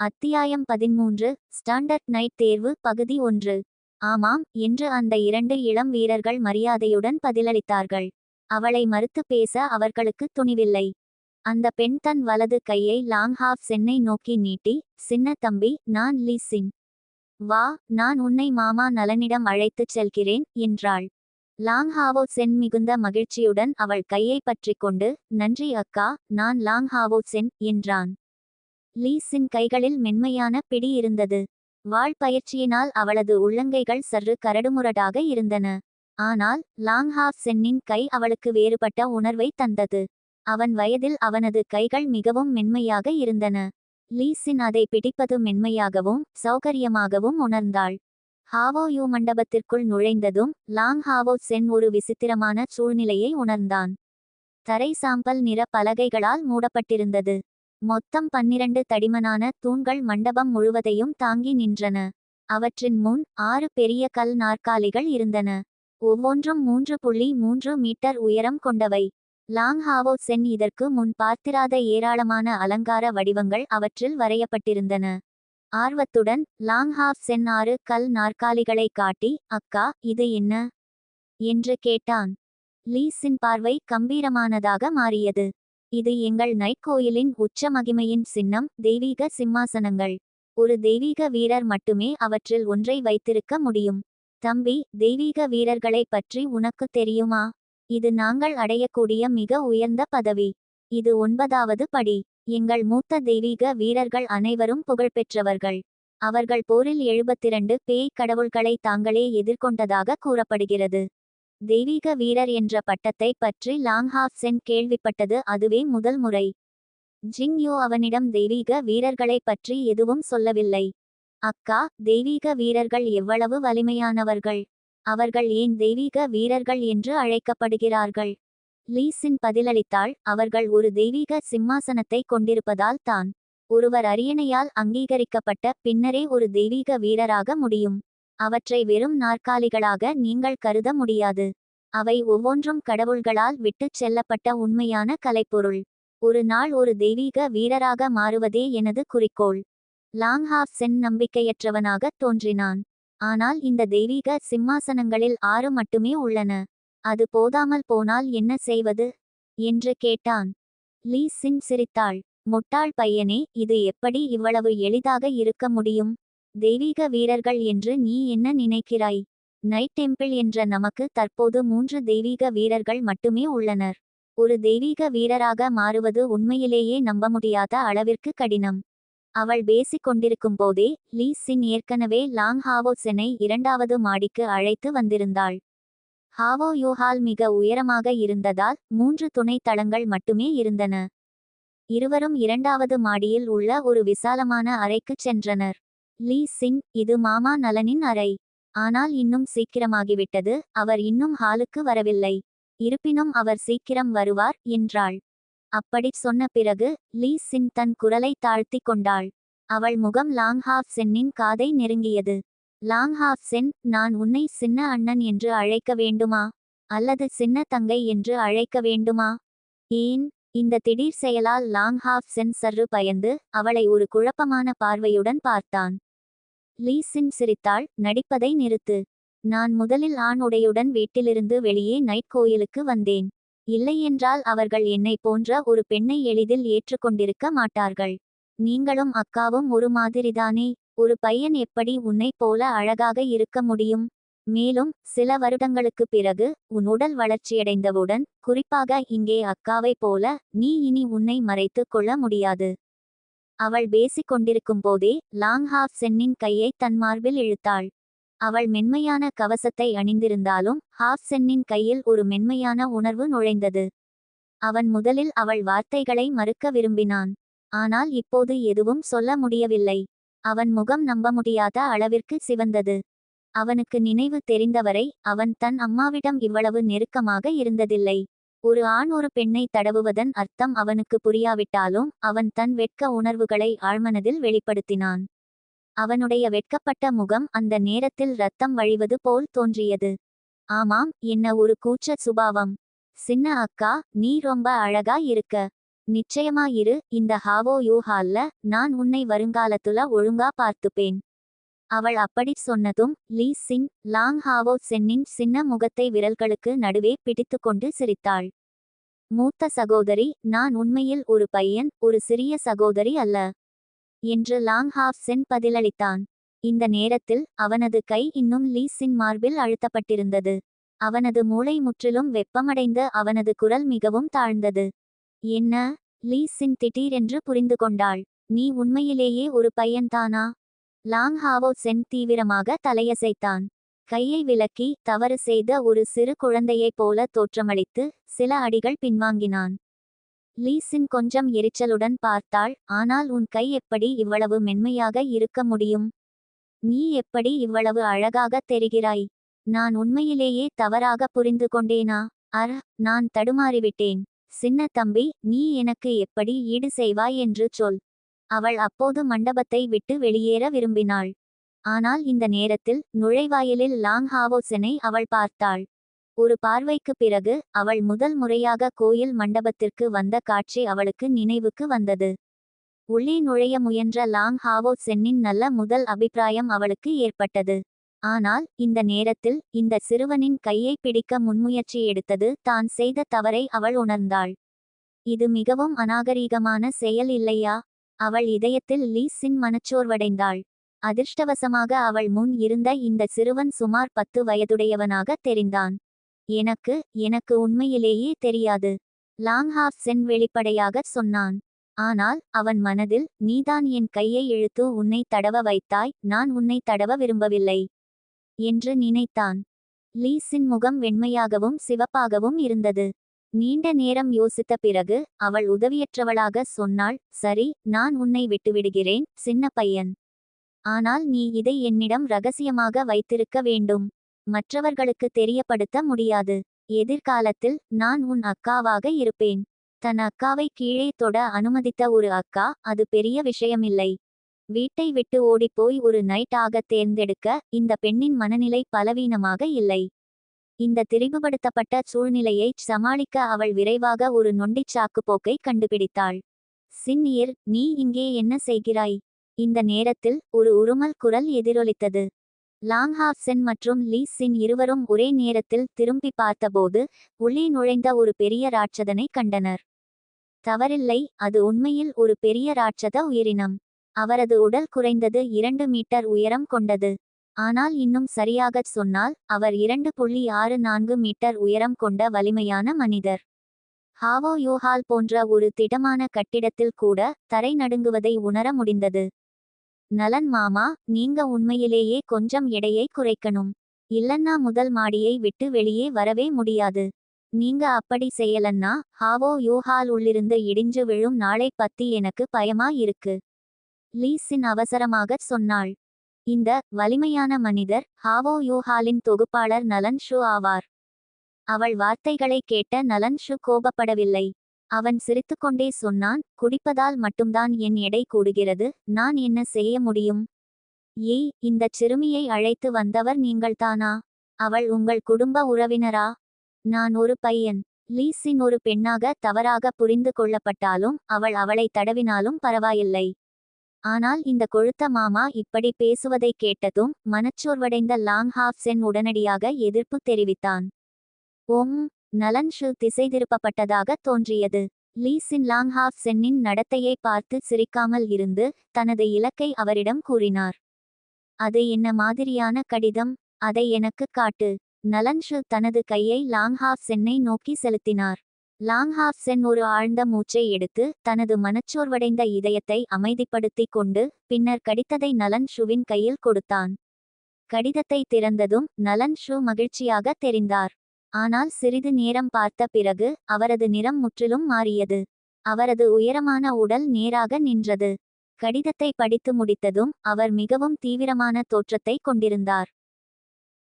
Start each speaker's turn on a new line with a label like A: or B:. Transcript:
A: அத்தியாயம் பதிமூன்று standard night தேர்வு பகுதி ஒன்று. ஆமாம் என்று அந்த இரண்டு இளம் வீரர்கள் மரியாதையுடன் பதிலளித்தார்கள். அவளை மறுத்து பேச அவர்களுக்கு துணிவில்லை. அந்த பெண் தன் வலது கையை லாங் ஹாஃப் சென்னை நோக்கி நீட்டி சின்ன தம்பி நான் லீ சின். வா நான் உன்னை மாமா நலனிடம் அழைத்துச் செல்கிறேன் என்றாள். லாங் ஹாவோ சென் மிகுந்த மகிழ்ச்சியுடன் அவள் கையை பற்றிக் கொண்டு நன்றி அக்கா நான் லாங் ஹாவோ சென் என்றான். லீஸின் கைகளில் மென்மையான பிடி இருந்தது. வாழ் பயிற்சியினால் அவளது உள்ளங்கைகள் சற்று கரடுமுரடாக இருந்தன. ஆனால் லாங்ஹாஃப் சென்னின் கை அவளுக்கு வேறுபட்ட உணர்வை தந்தது. அவன் வயதில் அவனது கைகள் மிகவும் மென்மையாக இருந்தன. லீஸின் அதை பிடிப்பது மென்மையாகவும் சௌகரியமாகவும் உணர்ந்தாள். ஹாவோ யூ மண்டபத்திற்குள் நுழைந்ததும் லாங் ஹாவோ சென் ஒரு விசித்திரமான சூழ்நிலையை உணர்ந்தான். தரை சாம்பல் நிற பலகைகளால் மூடப்பட்டிருந்தது. மொத்தம் பன்னிரண்டு தடிமனான தூண்கள் மண்டபம் முழுவதையும் தாங்கி நின்றன. அவற்றின் முன் ஆறு பெரிய கல் நாற்காலிகள் இருந்தன. ஒவ்வொன்றும் மூன்று புள்ளி மூன்று மீட்டர் உயரம் கொண்டவை. லாங் ஹாவோ சென் இதற்கு முன் பார்த்திராத ஏராளமான அலங்கார வடிவங்கள் அவற்றில் வரையப்பட்டிருந்தன. ஆர்வத்துடன் லாங் ஹாவ் சென் ஆறு கல் நாற்காலிகளை காட்டி அக்கா இது என்ன என்று கேட்டான். லீஸின் பார்வை கம்பீரமானதாக மாறியது. இது எங்கள் நைட் கோயிலின் உச்ச மகிமையின் சின்னம் தெய்வீக சிம்மாசனங்கள். ஒரு தெய்வீக வீரர் மட்டுமே அவற்றில் ஒன்றை வைத்திருக்க முடியும். தம்பி தெய்வீக வீரர்களை பற்றி உனக்கு தெரியுமா? இது நாங்கள் அடையக்கூடிய மிக உயர்ந்த பதவி. இது ஒன்பதாவது படி. எங்கள் மூத்த தெய்வீக வீரர்கள் அனைவரும் புகழ்பெற்றவர்கள். அவர்கள் போரில் எழுபத்திரண்டு பேய் கடவுள்களை தாங்களே எதிர்கொண்டதாக கூறப்படுகிறது. தெய்வீக வீரர் என்ற பட்டத்தை பற்றி லாங்ஹாஃப் சென் கேள்விப்பட்டது அதுவே முதல் முறை. ஜிங் யோ அவனிடம் தெய்வீக வீரர்களை பற்றி எதுவும் சொல்லவில்லை. அக்கா தெய்வீக வீரர்கள் எவ்வளவு வலிமையானவர்கள். அவர்கள் ஏன் தெய்வீக வீரர்கள் என்று அழைக்கப்படுகிறார்கள்? லீஸின் பதிலளித்தாள் அவர்கள் ஒரு தெய்வீக சிம்மாசனத்தை கொண்டிருப்பதால் தான். ஒருவர் அரியணையால் அங்கீகரிக்கப்பட்ட பின்னரே ஒரு தெய்வீக வீரராக முடியும். அவற்றை வெறும் நாற்காலிகளாக நீங்கள் கருத முடியாது. அவை ஒவ்வொன்றும் கடவுள்களால் விட்டுச் செல்லப்பட்ட உண்மையான கலைப்பொருள். ஒரு நாள் ஒரு தெய்வீக வீரராக மாறுவதே எனது குறிக்கோள். லாங்ஹாஃப் சென் நம்பிக்கையற்றவனாக தோன்றினான். ஆனால் இந்த தெய்வீக சிம்மாசனங்களில் ஆறு மட்டுமே உள்ளன. அது போதாமல் போனால் என்ன செய்வது? என்று கேட்டான். லீ சின் சிரித்தாள். முட்டாள் பையனே இது எப்படி இவ்வளவு எளிதாக இருக்க முடியும்? தெய்வீக வீரர்கள் என்று நீ என்ன நினைக்கிறாய்? நைட் டெம்பிள் என்ற நமக்கு தற்போது மூன்று தெய்வீக வீரர்கள் மட்டுமே உள்ளனர். ஒரு தெய்வீக வீரராக மாறுவது உண்மையிலேயே நம்ப முடியாத அளவிற்கு கடினம். அவள் பேசிக் கொண்டிருக்கும் போதே லீ சின் ஏற்கனவே லாங் ஹாவோ செனை இரண்டாவது மாடிக்கு அழைத்து வந்திருந்தாள். ஹாவோ யூஹால் மிக உயரமாக இருந்ததால் மூன்று துணை தளங்கள் மட்டுமே இருந்தன. இருவரும் இரண்டாவது மாடியில் உள்ள ஒரு விசாலமான அறைக்குச் சென்றனர். லீ சின் இது மாமா நலனின் அறை. ஆனால் இன்னும் சீக்கிரமாகிவிட்டது அவர் இன்னும் ஹாலுக்கு வரவில்லை. இருப்பினும் அவர் சீக்கிரம் வருவார் என்றாள். அப்படிச் சொன்ன பிறகு லீ சின் தன் குரலை தாழ்த்தி கொண்டாள். அவள் முகம் லாங்ஹாஃப் சென்னின் காதை நெருங்கியது. லாங்ஹாஃப் சென் நான் உன்னை சின்ன அண்ணன் என்று அழைக்க வேண்டுமா? அல்லது சின்ன தங்கை என்று அழைக்க வேண்டுமா? ஏன் இந்த திடீர் செயலால் லாங்ஹாஃப் சென் சர்ரு பயந்து அவளை ஒரு குழப்பமான பார்வையுடன் பார்த்தான். லீ சின் சிரித்தாள் நடிப்பதை நிறுத்து. நான் முதலில் ஆண் உடையுடன் வீட்டிலிருந்து வெளியே நைட் கோயிலுக்கு வந்தேன். இல்லையென்றால் அவர்கள் என்னை போன்ற ஒரு பெண்ணை எளிதில் ஏற்றுக்கொண்டிருக்க மாட்டார்கள். நீங்களும் அக்காவும் ஒரு மாதிரிதானே. ஒரு பையன் எப்படி உன்னைப் போல அழகாக இருக்க முடியும்? மேலும் சில வருடங்களுக்கு பிறகு உன் உடல் வளர்ச்சியடைந்தவுடன் குறிப்பாக இங்கே அக்காவைப் போல நீ இனி உன்னை மறைத்து கொள்ள முடியாது. அவள் பேசிக் கொண்டிருக்கும் போதே லாங்ஹாஃப் சென்னின் கையை தன் மார்பில் இழுத்தாள். அவள் மென்மையான கவசத்தை அணிந்திருந்தாலும் ஹாஃப் சென்னின் கையில் ஒரு மென்மையான உணர்வு நுழைந்தது. அவன் முதலில் அவள் வார்த்தைகளை மறுக்க விரும்பினான். ஆனால் இப்போது எதுவும் சொல்ல முடியவில்லை. அவன் முகம் நம்ப முடியாத அளவிற்கு சிவந்தது. அவனுக்கு நினைவு தெரிந்தவரை அவன் தன் அம்மாவிடம் இவ்வளவு நெருக்கமாக இருந்ததில்லை. ஒரு ஆண் ஒரு பெண்ணை தடவுவதன் அர்த்தம் அவனுக்கு புரியாவிட்டாலும் அவன் தன் வெட்க உணர்வுகளை ஆழ்மனதில் வெளிப்படுத்தினான். அவனுடைய வெட்கப்பட்ட முகம் அந்த நேரத்தில் ரத்தம் வழிவது போல் தோன்றியது. ஆமாம் என்ன ஒரு கூச்ச சுபாவம். சின்ன அக்கா நீ ரொம்ப அழகா இருக்க. நிச்சயமா இரு இந்த ஹாவோ யூ ஹால்ல நான் உன்னை வருங்காலத்துல ஒழுங்கா பார்த்துப்பேன். அவள் அப்படி சொன்னதும் லீ சின் லாங் ஹாவோ சென்னின் சின்ன முகத்தை விரல்களுக்கு நடுவே பிடித்துக்கொண்டு சிரித்தாள். மூத்த சகோதரி நான் உண்மையில் ஒரு பையன் ஒரு சிறிய சகோதரி அல்ல என்று லாங் ஹாவ் சென் பதிலளித்தான். இந்த நேரத்தில் அவனது கை இன்னும் லீ சின் மார்பில் அழுத்தப்பட்டிருந்தது. அவனது மூளை முற்றிலும் வெப்பமடைந்த அவனது குரல் மிகவும் தாழ்ந்தது. என்ன? லீ சின் திடீரென்று புரிந்து கொண்டாள். நீ உண்மையிலேயே ஒரு பையன்தானா? லாங் ஹாவோ சென் தீவிரமாக தலையசைத்தான். கையை விலக்கி தவறு செய்த ஒரு சிறு குழந்தையைப் போல தோற்றமளித்து சில அடிகள் பின்வாங்கினான். லீசின் கொஞ்சம் எரிச்சலுடன் பார்த்தாள் ஆனால் உன் கை எப்படி இவ்வளவு மென்மையாக இருக்க முடியும்? நீ எப்படி இவ்வளவு அழகாக தெரிகிறாய்? நான் உண்மையிலேயே தவறாக புரிந்து கொண்டேனா? அர் நான் தடுமாறிவிட்டேன். சின்ன தம்பி நீ எனக்கு எப்படி ஈடு செய்வாய் என்று சொல். அவள் அப்போது மண்டபத்தை விட்டு வெளியேற விரும்பினாள். ஆனால் இந்த நேரத்தில் நுழைவாயிலில் லாங் ஹாவோசனை அவள் பார்த்தாள். ஒரு பார்வைக்கு பிறகு அவள் முதல் முறையாக கோயில் மண்டபத்திற்கு வந்த காட்சி அவளுக்கு நினைவுக்கு வந்தது. உள்ளே நுழைய முயன்ற லாங் ஹாவோ சென்னின் நல்ல முதல் அபிப்பிராயம் அவளுக்கு ஏற்பட்டது. ஆனால் இந்த நேரத்தில் இந்த சிறுவனின் கையை பிடிக்க முன்முயற்சி எடுத்தது தான் செய்த தவறை அவள் உணர்ந்தாள். இது மிகவும் அநாகரீகமான செயல் இல்லையா? அவள் இதயத்தில் லீ சின் மனச்சோர்வடைந்தாள். அதிர்ஷ்டவசமாக அவள் முன் இருந்த இந்த சிறுவன் சுமார் பத்து வயதுடையவனாக தெரிந்தான். எனக்கு எனக்கு உண்மையிலேயே தெரியாது லாங் ஹாஃப் சென் வெளிப்படையாகச் சொன்னான். ஆனால் அவன் மனதில் நீதான் என் கையை இழுத்து உன்னை தடவ வைத்தாய் நான் உன்னை தடவ விரும்பவில்லை என்று நினைத்தான். லீஸின் முகம் வெண்மையாகவும் சிவப்பாகவும் இருந்தது. நீண்ட நேரம் யோசித்த பிறகு அவள் உதவியற்றவளாக சொன்னாள் சரி நான் உன்னை விட்டுவிடுகிறேன் சின்ன பையன். ஆனால் நீ இதை என்னிடம் ரகசியமாக வைத்திருக்க வேண்டும். மற்றவர்களுக்கு தெரியப்படுத்த முடியாது. எதிர்காலத்தில் நான் உன் அக்காவாக இருப்பேன். தன் அக்காவை கீழே தொட அனுமதித்த ஒரு அக்கா அது பெரிய விஷயமில்லை. வீட்டை விட்டு ஓடிப்போய் ஒரு நைட் ஆக தேர்ந்தெடுக்க இந்த பெண்ணின் மனநிலை பலவீனமாக இல்லை. இந்த திரிபுபடுத்தப்பட்ட சூழ்நிலையை சமாளிக்க அவள் விரைவாக ஒரு நொண்டிச் சாக்குப்போக்கை கண்டுபிடித்தாள். சின்னியர் நீ இங்கே என்ன செய்கிறாய்? இந்த நேரத்தில் ஒரு உருமல் குரல் எதிரொலித்தது. லாங்ஹாப்சென் மற்றும் லீ சின் இருவரும் ஒரே நேரத்தில் திரும்பி பார்த்தபோது உள்ளே நுழைந்த ஒரு பெரிய ராட்சதனை கண்டனர். தவறில்லை அது உண்மையில் ஒரு பெரிய ராட்சத உயிரினம். அவரது உடல் குறைந்தது இரண்டு மீட்டர் உயரம் கொண்டது. ஆனால் இன்னும் சரியாகச் சொன்னால் அவர் இரண்டு புள்ளி ஆறு நான்கு மீட்டர் உயரம் கொண்ட வலிமையான மனிதர். ஹாவோ யோஹால் போன்ற ஒரு திடமான கட்டிடத்தில் கூட தரை நடுங்குவதை உணர முடிந்தது. நலன் மாமா நீங்க உண்மையிலேயே கொஞ்சம் எடையை குறைக்கணும். இல்லன்னா முதல் மாடியை விட்டு வெளியே வரவே முடியாது. நீங்க அப்படி செய்யலன்னா ஹாவோ யூஹால் உள்ளிருந்து இடிஞ்சு விழும் நாளை பத்தி எனக்கு பயமா இருக்கு. லீஸின் அவசரமாகச் சொன்னாள். இந்த வலிமையான மனிதர் ஹாவோ யூஹாலின் தொகுப்பாளர் நலன் ஷு ஆவார். அவள் வார்த்தைகளை கேட்ட நலன் ஷு கோபப்படவில்லை. அவன் சிரித்துக்கொண்டே சொன்னான் குடிப்பதால் மட்டும்தான் என் எடை கூடுகிறது நான் என்ன செய்ய முடியும்? ஏய் இந்தச் சிறுமியை அழைத்து வந்தவர் நீங்கள்தானா அவள் உங்கள் குடும்ப உறவினரா? நான் ஒரு பையன். லீஸின் ஒரு பெண்ணாக தவறாக புரிந்து கொள்ளப்பட்டாலும் அவள் அவளை தடவினாலும் பரவாயில்லை. ஆனால் இந்த கொழுத்த மாமா இப்படி பேசுவதை கேட்டதும் மனச்சோர்வடைந்த லாங் ஹாஃப்சென் உடனடியாக எதிர்ப்பு தெரிவித்தான். ஓம் நலன் ஷு திசை திருப்பப்பட்டதாக தோன்றியது. லீ சின் லாங் ஹாஃப் சென்னின் நடத்தையை பார்த்து சிரிக்காமல் இருந்து தனது இலக்கை அவரிடம் கூறினார். அது என்ன மாதிரியான கடிதம்? அதை எனக்கு காட்டு. நலன் ஷு தனது கையை லாங் ஹாஃப் சென்னை நோக்கி செலுத்தினார். லாங் ஹாஃப் சென் ஒரு ஆழ்ந்த மூச்சை எடுத்து தனது மனச்சோர்வடைந்த இதயத்தை அமைதிப்படுத்திக் கொண்டு பின்னர் கடித்ததை நலன் ஷுவின் கையில் கொடுத்தான். கடிதத்தை திறந்ததும் நலன் ஷூ மகிழ்ச்சியாக தெரிந்தார். ஆனால் சிறிது நேரம் பார்த்த பிறகு அவரது நிறம் முற்றிலும் மாறியது. அவரது உயரமான உடல் நேராக நின்றது. கடிதத்தை படித்து முடித்ததும் அவர் மிகவும் தீவிரமான தோற்றத்தை கொண்டிருந்தார்.